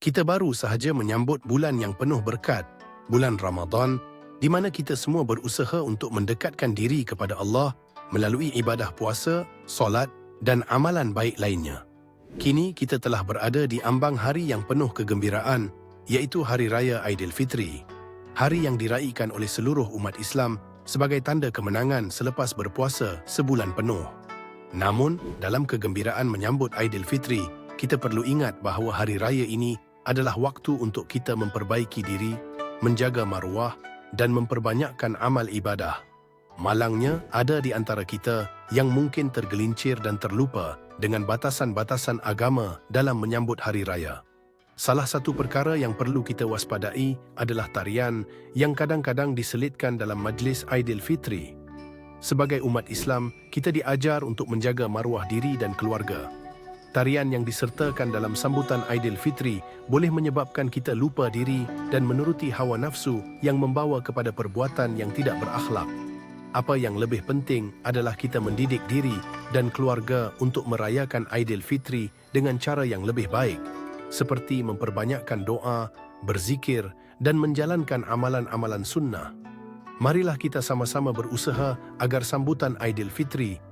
Kita baru sahaja menyambut bulan yang penuh berkat, bulan Ramadan, di mana kita semua berusaha untuk mendekatkan diri kepada Allah melalui ibadah puasa, solat dan amalan baik lainnya. Kini kita telah berada di ambang hari yang penuh kegembiraan, iaitu Hari Raya Aidilfitri. Hari yang diraihkan oleh seluruh umat Islam sebagai tanda kemenangan selepas berpuasa sebulan penuh. Namun, dalam kegembiraan menyambut Aidilfitri, kita perlu ingat bahawa hari raya ini adalah waktu untuk kita memperbaiki diri, menjaga maruah dan memperbanyakkan amal ibadah. Malangnya, ada di antara kita yang mungkin tergelincir dan terlupa dengan batasan-batasan agama dalam menyambut hari raya. Salah satu perkara yang perlu kita waspadai adalah tarian yang kadang-kadang diselitkan dalam majlis Aidilfitri. Sebagai umat Islam, kita diajar untuk menjaga maruah diri dan keluarga. Tarian yang disertakan dalam sambutan Aidilfitri boleh menyebabkan kita lupa diri dan menuruti hawa nafsu yang membawa kepada perbuatan yang tidak berakhlak. Apa yang lebih penting adalah kita mendidik diri dan keluarga untuk merayakan Aidilfitri dengan cara yang lebih baik, seperti memperbanyakkan doa, berzikir dan menjalankan amalan-amalan sunnah. Marilah kita sama-sama berusaha agar sambutan Aidilfitri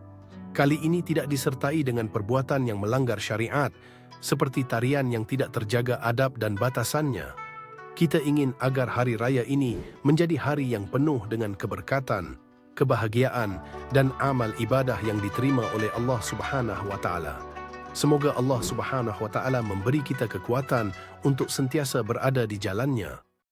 kali ini tidak disertai dengan perbuatan yang melanggar syariat seperti tarian yang tidak terjaga adab dan batasannya. Kita ingin agar hari raya ini menjadi hari yang penuh dengan keberkatan, kebahagiaan dan amal ibadah yang diterima oleh Allah Subhanahu wa taala. Semoga Allah Subhanahu wa taala memberi kita kekuatan untuk sentiasa berada di jalannya.